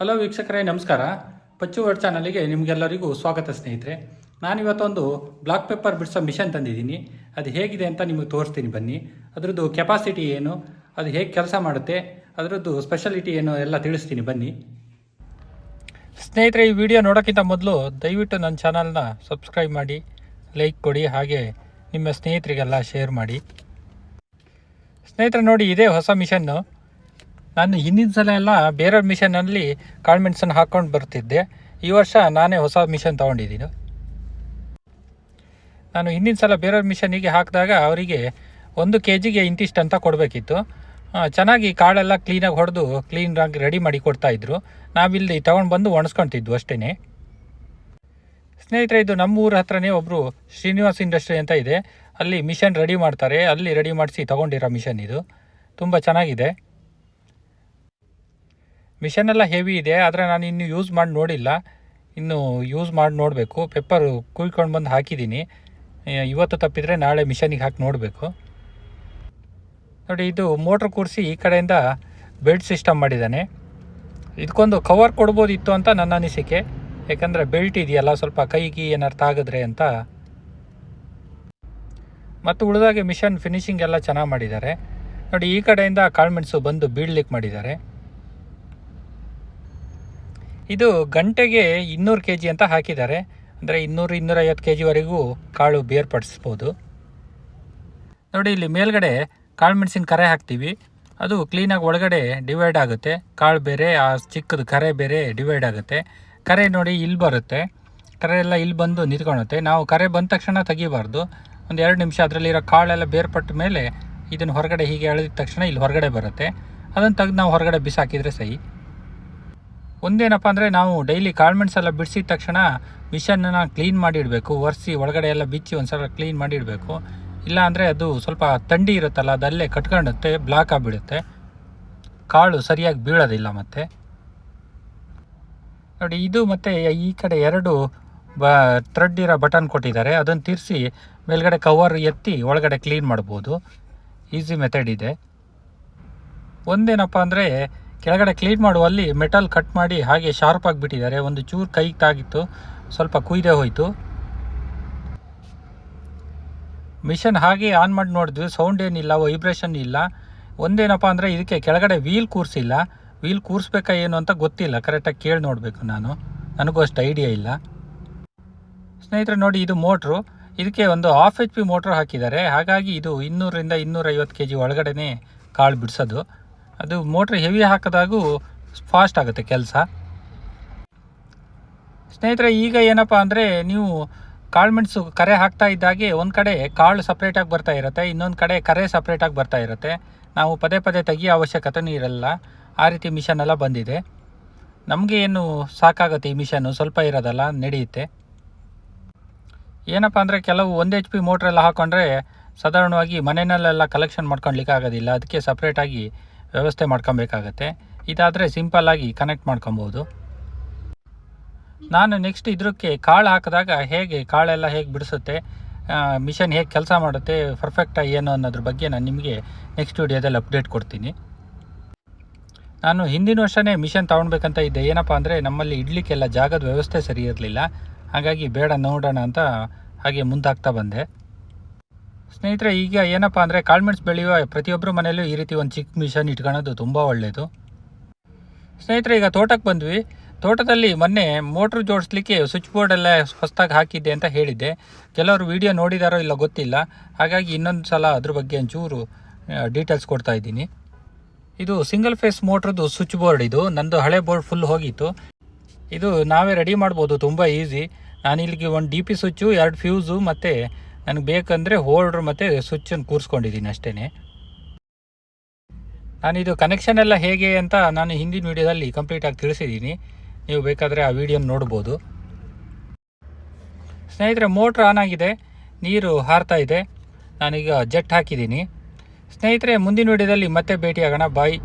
Hello ವೀಕ್ಷಕರೇ, ನಮಸ್ಕಾರ. ಪಚ್ಚು word ಚಾನಲಿಗೆ ನಿಮಗೆಲ್ಲರಿಗೂ ಸ್ವಾಗತ ಸ್ನೇಹಿತರೆ. ನಾನಿವತ್ತೊಂದು ಬ್ಲಾಕ್ ಪೇಪರ್ ಬಿಡಿಸೋ ಮಿಷನ್ ತಂದಿದ್ದೀನಿ. ಅದು ಹೇಗಿದೆ ಅಂತ ನಿಮಗೆ ತೋರಿಸ್ತೀನಿ ಬನ್ನಿ. ಅದರದ್ದು ಕೆಪಾಸಿಟಿ ಏನು, ಅದು ಹೇಗೆ ಕೆಲಸ ಮಾಡುತ್ತೆ, ಅದರದ್ದು ಸ್ಪೆಷಾಲಿಟಿ ಏನು ಎಲ್ಲ ತಿಳಿಸ್ತೀನಿ ಬನ್ನಿ. ಸ್ನೇಹಿತರೆ, ಈ ವಿಡಿಯೋ ನೋಡೋಕ್ಕಿಂತ ಮೊದಲು ದಯವಿಟ್ಟು ನನ್ನ ಚಾನಲ್ನ ಸಬ್ಸ್ಕ್ರೈಬ್ ಮಾಡಿ ಲೈಕ್ ಕೊಡಿ, ಹಾಗೆ ನಿಮ್ಮ ಸ್ನೇಹಿತರಿಗೆಲ್ಲ ಶೇರ್ ಮಾಡಿ. ಸ್ನೇಹಿತರೆ, ನೋಡಿ, ಇದೇ ಹೊಸ ಮಿಷನ್ನು. ನಾನು ಹಿಂದಿನ ಸಲ ಎಲ್ಲ ಬೇರೆ ಮಿಷನಲ್ಲಿ ಕಾಳ್ಮೆಣ್ಸನ್ನು ಹಾಕ್ಕೊಂಡು ಬರ್ತಿದ್ದೆ. ಈ ವರ್ಷ ನಾನೇ ಹೊಸ ಮಿಷನ್ ತೊಗೊಂಡಿದ್ದೀನಿ. ನಾನು ಹಿಂದಿನ ಸಲ ಬೇರೆ ಮಿಷನಿಗೆ ಹಾಕಿದಾಗ ಅವರಿಗೆ ಒಂದು ಕೆ ಜಿಗೆ ಇಂತಿಷ್ಟು ಅಂತ ಕೊಡಬೇಕಿತ್ತು. ಚೆನ್ನಾಗಿ ಕಾಳೆಲ್ಲ ಕ್ಲೀನಾಗಿ ಹೊಡೆದು ಕ್ಲೀನಾಗಿ ರೆಡಿ ಮಾಡಿ ಕೊಡ್ತಾಯಿದ್ರು ನಾವಿಲ್ಲಿ ತೊಗೊಂಡು ಬಂದು ಒಣಸ್ಕೊತಿದ್ವು ಅಷ್ಟೇ ಸ್ನೇಹಿತರೆ, ಇದು ನಮ್ಮ ಊರ ಹತ್ರನೇ ಒಬ್ಬರು ಶ್ರೀನಿವಾಸ್ ಇಂಡಸ್ಟ್ರಿ ಅಂತ ಇದೆ. ಅಲ್ಲಿ ಮಿಷನ್ ರೆಡಿ ಮಾಡ್ತಾರೆ. ಅಲ್ಲಿ ರೆಡಿ ಮಾಡಿಸಿ ತೊಗೊಂಡಿರೋ ಮಿಷನ್ ಇದು. ತುಂಬ ಚೆನ್ನಾಗಿದೆ. ಮಿಷನ್ ಎಲ್ಲ ಹೆವಿ ಇದೆ, ಆದರೆ ನಾನು ಇನ್ನು ಯೂಸ್ ಮಾಡಿ ನೋಡಿಲ್ಲ. ಇನ್ನು ಯೂಸ್ ಮಾಡಿ ನೋಡಬೇಕು. ಪೆಪ್ಪರ್ ಕುಯ್ಕೊಂಡು ಬಂದು ಹಾಕಿದ್ದೀನಿ ಇವತ್ತು ತಪ್ಪಿದರೆ ನಾಳೆ ಮಿಷನಿಗೆ ಹಾಕಿ ನೋಡಬೇಕು. ನೋಡಿ, ಇದು ಮೋಟ್ರ್ ಕೂರಿಸಿ ಈ ಕಡೆಯಿಂದ ಬೆಲ್ಟ್ ಸಿಸ್ಟಮ್ ಮಾಡಿದ್ದಾನೆ. ಇದಕ್ಕೊಂದು ಕವರ್ ಕೊಡ್ಬೋದಿತ್ತು ಅಂತ ನನ್ನ ಅನಿಸಿಕೆ. ಯಾಕಂದರೆ ಬೆಲ್ಟ್ ಇದೆಯಲ್ಲ, ಸ್ವಲ್ಪ ಕೈಗೆ ಏನಾರು ತಾಗಿದ್ರೆ ಅಂತ. ಮತ್ತು ಉಳಿದಾಗೆ ಮಿಷನ್ ಫಿನಿಶಿಂಗ್ ಎಲ್ಲ ಚೆನ್ನಾಗಿ ಮಾಡಿದ್ದಾರೆ. ನೋಡಿ, ಈ ಕಡೆಯಿಂದ ಕಾಳುಮೆಣಸು ಬಂದು ಬೀಳ್ಲಿಕ್ಕೆ ಮಾಡಿದ್ದಾರೆ. ಇದು ಗಂಟೆಗೆ ಇನ್ನೂರು ಕೆ ಜಿ ಅಂತ ಹಾಕಿದ್ದಾರೆ. ಅಂದರೆ ಇನ್ನೂರು, ಇನ್ನೂರೈವತ್ತು ಕೆ ಜಿವರೆಗೂ ಕಾಳು ಬೇರ್ಪಡಿಸ್ಬೋದು. ನೋಡಿ, ಇಲ್ಲಿ ಮೇಲ್ಗಡೆ ಕಾಳು ಮೆಣಸಿನ ಕರೆ ಹಾಕ್ತೀವಿ. ಅದು ಕ್ಲೀನಾಗಿ ಒಳಗಡೆ ಡಿವೈಡ್ ಆಗುತ್ತೆ. ಕಾಳು ಬೇರೆ, ಆ ಚಿಕ್ಕದು ಕರೆ ಬೇರೆ ಡಿವೈಡ್ ಆಗುತ್ತೆ. ಕರೆ ನೋಡಿ ಇಲ್ಲಿ ಬರುತ್ತೆ. ಕರೆ ಎಲ್ಲ ಇಲ್ಲಿ ಬಂದು ನಿಂತ್ಕೊಳುತ್ತೆ ನಾವು ಕರೆ ಬಂದ ತಕ್ಷಣ ತೆಗಿಬಾರ್ದು. ಒಂದು ಎರಡು ನಿಮಿಷ ಅದರಲ್ಲಿರೋ ಕಾಳೆಲ್ಲ ಬೇರ್ಪಟ್ಟ ಮೇಲೆ ಇದನ್ನು ಹೊರಗಡೆ ಹೀಗೆ ಎಳೆದ ತಕ್ಷಣ ಇಲ್ಲಿ ಹೊರಗಡೆ ಬರುತ್ತೆ. ಅದನ್ನು ತೆಗೆದು ನಾವು ಹೊರಗಡೆ ಬಿಸಾಕಿದರೆ ಸಹಿ. ಒಂದೇನಪ್ಪ ಅಂದರೆ ನಾವು ಡೈಲಿ ಕಾಳ್ಮೆಣ್ಸ್ ಎಲ್ಲ ಬಿಡಿಸಿದ ತಕ್ಷಣ ಮಿಷನ್ನ ಕ್ಲೀನ್ ಮಾಡಿಡಬೇಕು. ಒರೆಸಿ ಒಳಗಡೆ ಎಲ್ಲ ಬಿಚ್ಚಿ ಒಂದು ಸಲ ಕ್ಲೀನ್ ಮಾಡಿ ಇಡಬೇಕು ಇಲ್ಲ ಅಂದರೆ ಅದು ಸ್ವಲ್ಪ ತಂಡಿ ಇರುತ್ತಲ್ಲ, ಅದಲ್ಲೇ ಕಟ್ಕೊಂಡುತ್ತೆ ಬ್ಲಾಕ್ ಆಗಿಬಿಡುತ್ತೆ. ಕಾಳು ಸರಿಯಾಗಿ ಬೀಳೋದಿಲ್ಲ ಮತ್ತೆ. ನೋಡಿ, ಇದು ಮತ್ತು ಈ ಕಡೆ ಎರಡು ಬ ಥ್ರೆಡ್ ಇರೋ ಬಟನ್ ಕೊಟ್ಟಿದ್ದಾರೆ. ಅದನ್ನು ತಿರ್ಸಿ ಮೇಲ್ಗಡೆ ಕವರ್ ಎತ್ತಿ ಒಳಗಡೆ ಕ್ಲೀನ್ ಮಾಡ್ಬೋದು. ಈಸಿ ಮೆಥಡ್ ಇದೆ. ಒಂದೇನಪ್ಪ ಅಂದರೆ ಕೆಳಗಡೆ ಕ್ಲೀನ್ ಮಾಡುವಲ್ಲಿ ಮೆಟಲ್ ಕಟ್ ಮಾಡಿ ಹಾಗೆ ಶಾರ್ಪ್ ಆಗಿಬಿಟ್ಟಿದ್ದಾರೆ. ಒಂದು ಚೂರು ಕೈ ತಾಗಿತ್ತು, ಸ್ವಲ್ಪ ಕುಯ್ದೇ ಹೋಯಿತು. ಮಿಷನ್ ಹಾಗೆ ಆನ್ ಮಾಡಿ ನೋಡಿದ್ವಿ, ಸೌಂಡ್ ಏನಿಲ್ಲ, ವೈಬ್ರೇಷನ್ ಇಲ್ಲ. ಒಂದೇನಪ್ಪ ಅಂದರೆ ಇದಕ್ಕೆ ಕೆಳಗಡೆ ವೀಲ್ ಕೂರಿಸಿಲ್ಲ. ವೀಲ್ ಕೂರಿಸ್ಬೇಕಾ ಏನು ಅಂತ ಗೊತ್ತಿಲ್ಲ ಕರೆಕ್ಟಾಗಿ ಕೇಳಿ ನೋಡಬೇಕು ನಾನು. ನನಗೂ ಅಷ್ಟು ಐಡಿಯಾ ಇಲ್ಲ. ಸ್ನೇಹಿತರೆ ನೋಡಿ, ಇದು ಮೋಟ್ರು. ಇದಕ್ಕೆ ಒಂದು ಹಾಫ್ ಎಚ್ ಪಿ ಮೋಟ್ರ್ ಹಾಕಿದ್ದಾರೆ. ಹಾಗಾಗಿ ಇದು ಇನ್ನೂರರಿಂದ ಇನ್ನೂರೈವತ್ತು ಕೆ ಜಿ ಒಳಗಡೆನೇ ಕಾಳು ಬಿಡಿಸೋದು. ಅದು ಮೋಟ್ರ್ ಹೆವಿ ಹಾಕಿದಾಗೂ ಫಾಸ್ಟ್ ಆಗುತ್ತೆ ಕೆಲಸ. ಸ್ನೇಹಿತರೆ, ಈಗ ಏನಪ್ಪ ಅಂದರೆ ನೀವು ಕಾಳುಮೆಣಸು ಕರೆ ಹಾಕ್ತಾ ಇದ್ದಾಗೆ ಒಂದು ಕಡೆ ಕಾಳು ಸಪ್ರೇಟಾಗಿ ಬರ್ತಾ ಇರುತ್ತೆ, ಇನ್ನೊಂದು ಕಡೆ ಕರೆ ಸಪ್ರೇಟಾಗಿ ಬರ್ತಾ ಇರುತ್ತೆ. ನಾವು ಪದೇ ಪದೇ ತೆಗಿಯೋ ಅವಶ್ಯಕತೆನೂ ಇರಲ್ಲ ಆ ರೀತಿ ಮಿಷನ್ ಎಲ್ಲ ಬಂದಿದೆ. ನಮಗೆ ಏನು ಸಾಕಾಗುತ್ತೆ ಈ ಮಿಷನ್ನು ಸ್ವಲ್ಪ ಇರೋದಲ್ಲ, ನಡೆಯುತ್ತೆ. ಏನಪ್ಪ ಅಂದರೆ ಕೆಲವು ಒಂದು ಎಚ್ ಪಿ ಮೋಟ್ರೆಲ್ಲ ಹಾಕ್ಕೊಂಡ್ರೆ ಸಾಧಾರಣವಾಗಿ ಮನೆಯಲ್ಲೆಲ್ಲ ಕಲೆಕ್ಷನ್ ಮಾಡ್ಕೊಳ್ಲಿಕ್ಕೆ ಆಗೋದಿಲ್ಲ. ಅದಕ್ಕೆ ಸಪ್ರೇಟಾಗಿ ವ್ಯವಸ್ಥೆ ಮಾಡ್ಕೊಬೇಕಾಗತ್ತೆ. ಇದಾದರೆ ಸಿಂಪಲ್ಲಾಗಿ ಕನೆಕ್ಟ್ ಮಾಡ್ಕೊಬೋದು. ನಾನು ನೆಕ್ಸ್ಟ್ ಇದಕ್ಕೆ ಕಾಳು ಹಾಕಿದಾಗ ಹೇಗೆ ಕಾಳೆಲ್ಲ ಹೇಗೆ ಬಿಡಿಸುತ್ತೆ ಮಿಷನ್ ಹೇಗೆ ಕೆಲಸ ಮಾಡುತ್ತೆ ಪರ್ಫೆಕ್ಟಾಗಿ ಏನು ಅನ್ನೋದ್ರ ಬಗ್ಗೆ ನಾನು ನಿಮಗೆ ನೆಕ್ಸ್ಟ್ ವಿಡಿಯೋದಲ್ಲಿ ಅಪ್ಡೇಟ್ ಕೊಡ್ತೀನಿ. ನಾನು ಹಿಂದಿನ ವರ್ಷವೇ ಮಿಷನ್ ತೊಗೊಳ್ಬೇಕಂತ ಇದ್ದೆ. ಏನಪ್ಪ ಅಂದರೆ ನಮ್ಮಲ್ಲಿ ಇಡ್ಲಿಕ್ಕೆಲ್ಲ ಜಾಗದ ವ್ಯವಸ್ಥೆ ಸರಿ ಇರಲಿಲ್ಲ. ಹಾಗಾಗಿ ಬೇಡ ನೋಡೋಣ ಅಂತ ಹಾಗೆ ಮುಂದಾಗ್ತಾ ಬಂದೆ. ಸ್ನೇಹಿತರೆ, ಈಗ ಏನಪ್ಪ ಅಂದರೆ ಕಾಳ್ಮೆಣ್ಸು ಬೆಳೆಯುವ ಪ್ರತಿಯೊಬ್ಬರ ಮನೆಯಲ್ಲೂ ಈ ರೀತಿ ಒಂದು ಚಿಕ್ಕ ಮಿಷನ್ ಇಟ್ಕೊಳ್ಳೋದು ತುಂಬ ಒಳ್ಳೆಯದು ಸ್ನೇಹಿತರೆ, ಈಗ ತೋಟಕ್ಕೆ ಬಂದ್ವಿ. ತೋಟದಲ್ಲಿ ಮೊನ್ನೆ ಮೋಟ್ರ್ ಜೋಡಿಸ್ಲಿಕ್ಕೆ ಸ್ವಿಚ್ ಬೋರ್ಡ್ ಎಲ್ಲ ಹೊಸದಾಗಿ ಹಾಕಿದ್ದೆ ಅಂತ ಹೇಳಿದ್ದೆ. ಕೆಲವರು ವಿಡಿಯೋ ನೋಡಿದಾರೋ ಇಲ್ಲ ಗೊತ್ತಿಲ್ಲ. ಹಾಗಾಗಿ ಇನ್ನೊಂದು ಸಲ ಅದ್ರ ಬಗ್ಗೆ ಒಂಚೂರು ಡೀಟೇಲ್ಸ್ ಕೊಡ್ತಾ ಇದ್ದೀನಿ. ಇದು ಸಿಂಗಲ್ ಫೇಸ್ ಮೋಟ್ರದ್ದು ಸ್ವಿಚ್ ಬೋರ್ಡ್ ಇದು. ನಂದು ಹಳೆ ಬೋರ್ಡ್ ಫುಲ್ ಹೋಗಿತ್ತು. ಇದು ನಾವೇ ರೆಡಿ ಮಾಡ್ಬೋದು, ತುಂಬ ಈಸಿ ನಾನು ಇಲ್ಲಿಗೆ ಒಂದು ಡಿ ಪಿ ಸ್ವಿಚ್ಚು ಎರಡು ಫ್ಯೂಸು ಮತ್ತು ನನಗೆ ಬೇಕಂದರೆ ಹೋಲ್ಡ್ರ್ ಮತ್ತು ಸ್ವಿಚ್ಚನ್ನು ಕೂರಿಸ್ಕೊಂಡಿದ್ದೀನಿ ಅಷ್ಟೇ ನಾನಿದು ಕನೆಕ್ಷನ್ ಎಲ್ಲ ಹೇಗೆ ಅಂತ ನಾನು ಹಿಂದಿನ ವೀಡಿಯೋದಲ್ಲಿ ಕಂಪ್ಲೀಟಾಗಿ ತಿಳಿಸಿದ್ದೀನಿ ನೀವು ಬೇಕಾದರೆ ಆ ವಿಡಿಯೋನ ನೋಡ್ಬೋದು. ಸ್ನೇಹಿತರೆ ಮೋಟ್ರ್ ಆನ್ ಆಗಿದೆ. ನೀರು ಹಾರ್ತಾ ಇದೆ. ನಾನೀಗ ಜೆಟ್ ಹಾಕಿದ್ದೀನಿ ಸ್ನೇಹಿತರೆ, ಮುಂದಿನ ವಿಡಿಯೋದಲ್ಲಿ ಮತ್ತೆ ಭೇಟಿಯಾಗೋಣ. ಬಾಯ್